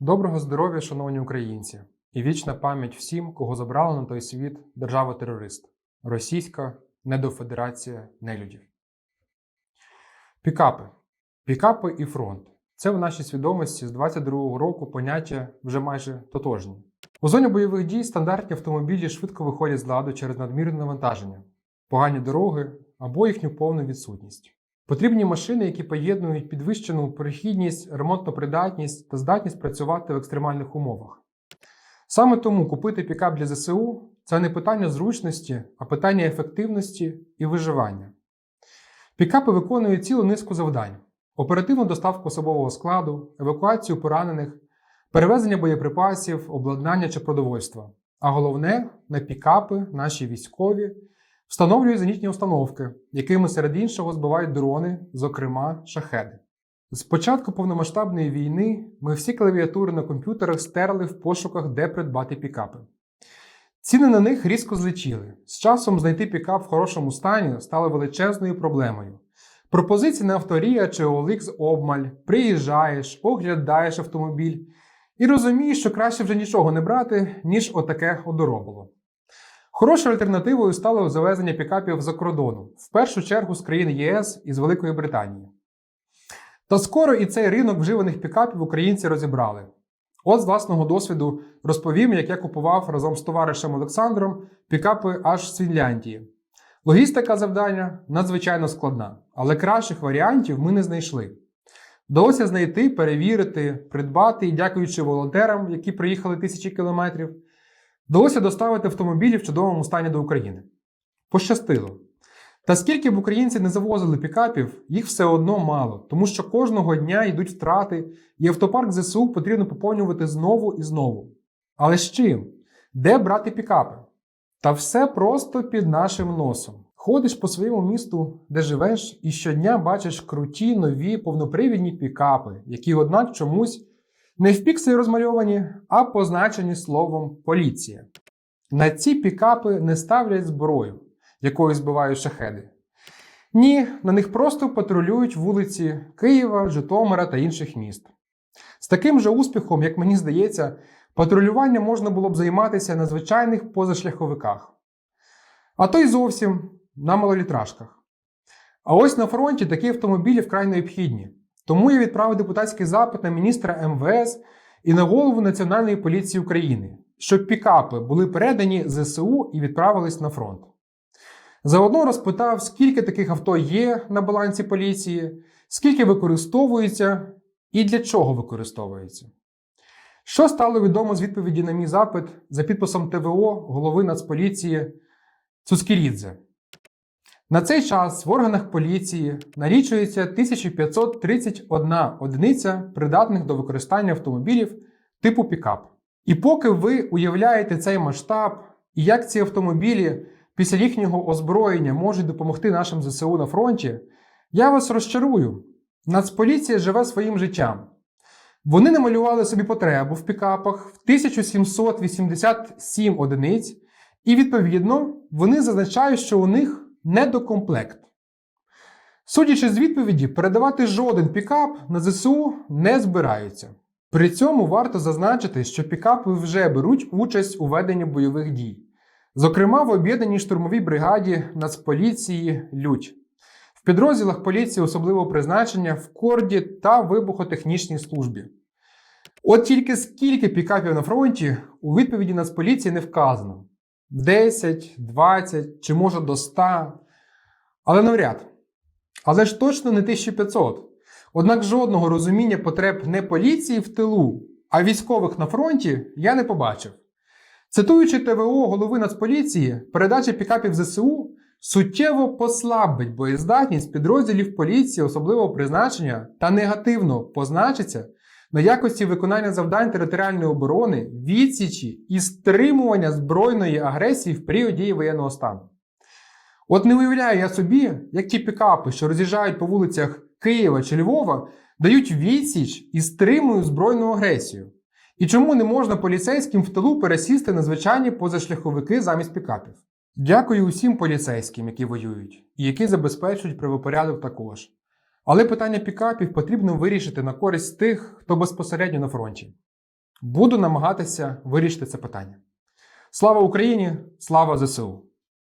Доброго здоров'я, шановні українці, і вічна пам'ять всім, кого забрала на той світ держава-терорист Російська недофедерація нелюдів. Пікапи. Пікапи і фронт. Це в нашій свідомості з 22-го року поняття вже майже тотожні. У зоні бойових дій стандартні автомобілі швидко виходять з ладу через надмірне навантаження, погані дороги або їхню повну відсутність. Потрібні машини, які поєднують підвищену перехідність, ремонтну придатність та здатність працювати в екстремальних умовах. Саме тому купити пікап для ЗСУ це не питання зручності, а питання ефективності і виживання. Пікапи виконують цілу низку завдань: оперативну доставку особового складу, евакуацію поранених, перевезення боєприпасів, обладнання чи продовольства. А головне, на пікапи наші військові встановлюють зенітні установки, якими серед іншого збивають дрони, зокрема шахеди. З початку повномасштабної війни ми всі клавіатури на комп'ютерах стерли в пошуках, де придбати пікапи. Ціни на них різко злетіли. З часом знайти пікап в хорошому стані стало величезною проблемою. Пропозиції на авторія чи OLX обмаль, приїжджаєш, оглядаєш автомобіль і розумієш, що краще вже нічого не брати, ніж отаке одоробило. Хорошою альтернативою стало завезення пікапів за кордону, в першу чергу з країн ЄС і з Великої Британії. Та скоро і цей ринок вживаних пікапів українці розібрали. От з власного досвіду розповім, як я купував разом з товаришем Олександром пікапи аж з Фінляндії. Логістика завдання надзвичайно складна, але кращих варіантів ми не знайшли. Вдалося знайти, перевірити, придбати і, дякуючи волонтерам, які приїхали тисячі кілометрів, вдалося доставити автомобілі в чудовому стані до України. Пощастило. Та скільки б українці не завозили пікапів, їх все одно мало, тому що кожного дня йдуть втрати, і автопарк ЗСУ потрібно поповнювати знову і знову. Але з чим? Де брати пікапи? Та все просто під нашим носом. Ходиш по своєму місту, де живеш, і щодня бачиш круті нові повнопривідні пікапи, які, однак, чомусь не в пікселі розмальовані, а позначені словом поліція. На ці пікапи не ставлять зброю якою збивають шахеди. Ні, на них просто патрулюють вулиці Києва, Житомира та інших міст. З таким же успіхом, як мені здається, патрулювання можна було б займатися на звичайних позашляховиках, а то й зовсім на малолітражках. А ось на фронті такі автомобілі вкрай необхідні. Тому я відправив депутатський запит на міністра МВС і на голову Національної поліції України, щоб пікапи були передані ЗСУ і відправились на фронт. Заодно розпитав, скільки таких авто є на балансі поліції, скільки використовується і для чого використовується. Що стало відомо з відповіді на мій запит за підписом ТВО голови Нацполіції Цускірідзе. На цей час в органах поліції налічується 1531 одиниця придатних до використання автомобілів типу пікап. І поки ви уявляєте цей масштаб і як ці автомобілі після їхнього озброєння можуть допомогти нашим ЗСУ на фронті, я вас розчарую. Нацполіція живе своїм життям. Вони намалювали собі потребу в пікапах в 1787 одиниць, і, відповідно, вони зазначають, що у них недокомплект. Судячи з відповіді, передавати жоден пікап на ЗСУ не збираються. При цьому варто зазначити, що пікапи вже беруть участь у веденні бойових дій. Зокрема, в об'єднаній штурмовій бригаді Нацполіції Людь, в підрозділах поліції особливого призначення в корді та вибухотехнічній службі. От тільки скільки пікапів на фронті у відповіді Нацполіції не вказано: 10, 20 чи може до 100. Але навряд. Але ж точно не 1500. Однак жодного розуміння потреб не поліції в тилу, а військових на фронті я не побачив. Цитуючи ТВО голови Нацполіції, передача пікапів ЗСУ суттєво послабить боєздатність підрозділів поліції особливого призначення та негативно позначиться на якості виконання завдань територіальної оборони, відсічі і стримування збройної агресії в період дії воєнного стану. От не уявляю я собі, як ті пікапи, що роз'їжджають по вулицях Києва чи Львова, дають відсіч і стримують збройну агресію. І чому не можна поліцейським в тилу пересісти на звичайні позашляховики замість пікапів? Дякую усім поліцейським, які воюють, і які забезпечують правопорядок також. Але питання пікапів потрібно вирішити на користь тих, хто безпосередньо на фронті. Буду намагатися вирішити це питання. Слава Україні! Слава ЗСУ!